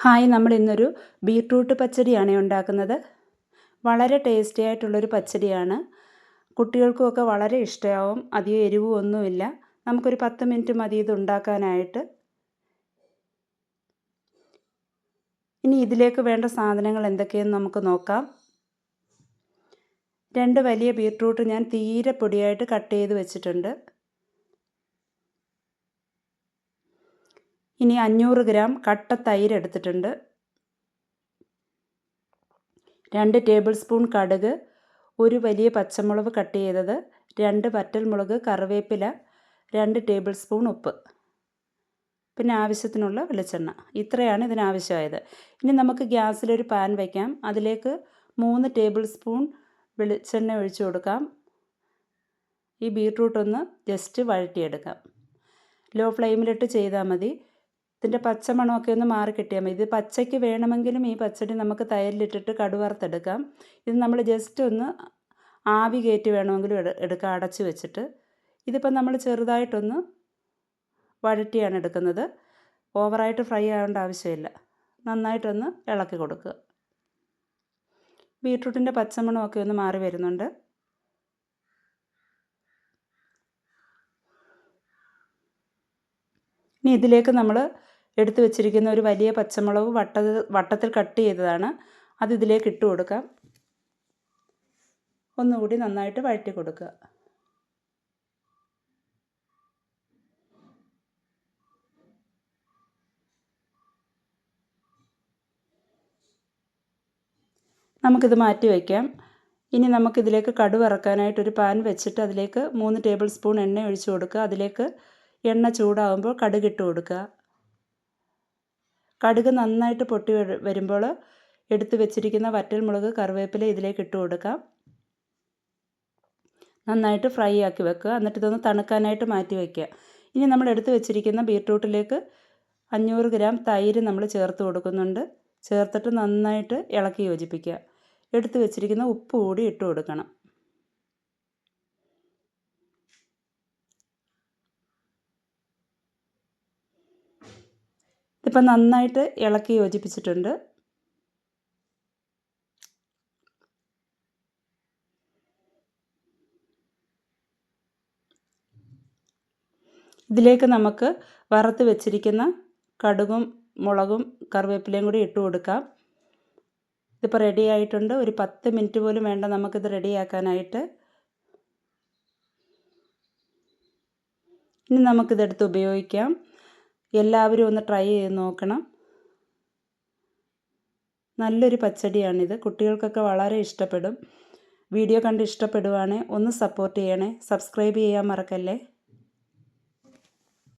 Hi നമ്മൾ ഇന്നൊരു beetroot പച്ചടിയാണ് ഉണ്ടാക്കുന്നത്. വളരെ ടേസ്റ്റി ആയിട്ടുള്ളൊരു പച്ചടിയാണ്. കുട്ടികൾക്കുമൊക്കെ വളരെ ഇഷ്ടമാവും അധികം എരിവും ഒന്നുമില്ല. നമുക്കൊരു പത്ത് മിനിറ്റ് മതി ഇത് ഉണ്ടാക്കാനായിട്ട്. ഇനി ഇതിലേക്ക് വേണ്ട സാധനങ്ങൾ എന്തൊക്കെയെന്ന് നമുക്ക് നോക്കാം. രണ്ട് വലിയ ബീട്രൂട്ട് ഞാൻ തീരെ പൊടിയായിട്ട് കട്ട് ചെയ്ത് വെച്ചിട്ടുണ്ട്. ഇനി അഞ്ഞൂറ് ഗ്രാം കട്ട തൈര് എടുത്തിട്ടുണ്ട്. രണ്ട് ടേബിൾ സ്പൂൺ കടുക് ഒരു വലിയ പച്ചമുളക് കട്ട് ചെയ്തത് രണ്ട് വറ്റൽമുളക് കറിവേപ്പില രണ്ട് ടേബിൾ സ്പൂൺ ഉപ്പ്. പിന്നെ ആവശ്യത്തിനുള്ള വെളിച്ചെണ്ണ. ഇത്രയാണ് ഇതിനാവശ്യമായത്. ഇനി നമുക്ക് ഗ്യാസിലൊരു പാൻ വയ്ക്കാം അതിലേക്ക് മൂന്ന് ടേബിൾ സ്പൂൺ വെളിച്ചെണ്ണ ഒഴിച്ചു കൊടുക്കാം. ഈ ബീട്രൂട്ട് ഒന്ന് ജസ്റ്റ് വഴറ്റിയെടുക്കാം. ലോ ഫ്ലെയിമിലിട്ട് ചെയ്താൽ മതി. ഇതിന്റെ പച്ചമണമൊക്കെ ഒന്ന് മാറി കിട്ടിയാൽ മതി. ഇത് പച്ചയ്ക്ക് വേണമെങ്കിലും ഈ പച്ചടി നമുക്ക് തൈരിലിട്ടിട്ട് കടുവറുത്തെടുക്കാം. ഇത് നമ്മൾ ജസ്റ്റ് ഒന്ന് ആവി കയറ്റി വേണമെങ്കിലും എടുക്കാം അടച്ച് വെച്ചിട്ട്. ഇതിപ്പോൾ നമ്മൾ ചെറുതായിട്ടൊന്ന് വഴറ്റിയാണ് എടുക്കുന്നത്. ഓവറായിട്ട് ഫ്രൈ ആവേണ്ട ആവശ്യമില്ല. നന്നായിട്ടൊന്ന് ഇളക്കി കൊടുക്കുക. ബീട്രൂട്ടിന്റെ പച്ചമണമൊക്കെ ഒന്ന് മാറി വരുന്നുണ്ട്. ഇനി ഇതിലേക്ക് നമ്മൾ എടുത്തു വെച്ചിരിക്കുന്ന ഒരു വലിയ പച്ചമുളക് വട്ട വട്ടത്തിൽ കട്ട് ചെയ്തതാണ്. അത് ഇതിലേക്ക് ഇട്ട് കൊടുക്കാം. ഒന്നുകൂടി നന്നായിട്ട് വഴറ്റി കൊടുക്കുക. നമുക്കിത് മാറ്റി വയ്ക്കാം. ഇനി നമുക്കിതിലേക്ക് ഒരു പാൻ വെച്ചിട്ട് അതിലേക്ക് മൂന്ന് ടേബിൾ സ്പൂൺ എണ്ണ ഒഴിച്ചു കൊടുക്കുക. അതിലേക്ക് എണ്ണ ചൂടാകുമ്പോൾ കടുക് ഇട്ട് കൊടുക്കുക. കടുക് നന്നായിട്ട് പൊട്ടി വരുമ്പോൾ എടുത്ത് വെച്ചിരിക്കുന്ന വറ്റൽ മുളക് കറിവേപ്പില ഇതിലേക്ക് ഇട്ട് കൊടുക്കാം. നന്നായിട്ട് ഫ്രൈ ആക്കി വെക്കുക. എന്നിട്ട് ഇതൊന്ന് തണുക്കാനായിട്ട് മാറ്റി വയ്ക്കുക ഇനി നമ്മൾ എടുത്ത് വെച്ചിരിക്കുന്ന ബീട്രൂട്ടിലേക്ക് അഞ്ഞൂറ് ഗ്രാം തൈര് നമ്മൾ ചേർത്ത് കൊടുക്കുന്നുണ്ട്. ചേർത്തിട്ട് നന്നായിട്ട് ഇളക്കി യോജിപ്പിക്കുക. എടുത്ത് വെച്ചിരിക്കുന്ന ഉപ്പ് കൂടി ഇട്ട് കൊടുക്കണം. ഇതിപ്പോൾ നന്നായിട്ട് ഇളക്കി യോജിപ്പിച്ചിട്ടുണ്ട്. ഇതിലേക്ക് നമുക്ക് വറുത്ത് വെച്ചിരിക്കുന്ന കടുകും മുളകും കറിവേപ്പിലയും കൂടി ഇട്ട് കൊടുക്കാം. ഇതിപ്പോൾ റെഡി ആയിട്ടുണ്ട്. ഒരു പത്ത് മിനിറ്റ് പോലും വേണ്ട നമുക്കിത് റെഡിയാക്കാനായിട്ട് ഇനി നമുക്കിതെടുത്ത് ഉപയോഗിക്കാം. എല്ലാവരും ഒന്ന് ട്രൈ ചെയ്ത് നോക്കണം. നല്ലൊരു പച്ചടിയാണിത്. കുട്ടികൾക്കൊക്കെ വളരെ ഇഷ്ടപ്പെടും. വീഡിയോ കണ്ട് ഇഷ്ടപ്പെടുവാണേ ഒന്ന് സപ്പോർട്ട് ചെയ്യണേ. സബ്സ്ക്രൈബ് ചെയ്യാൻ മറക്കല്ലേ?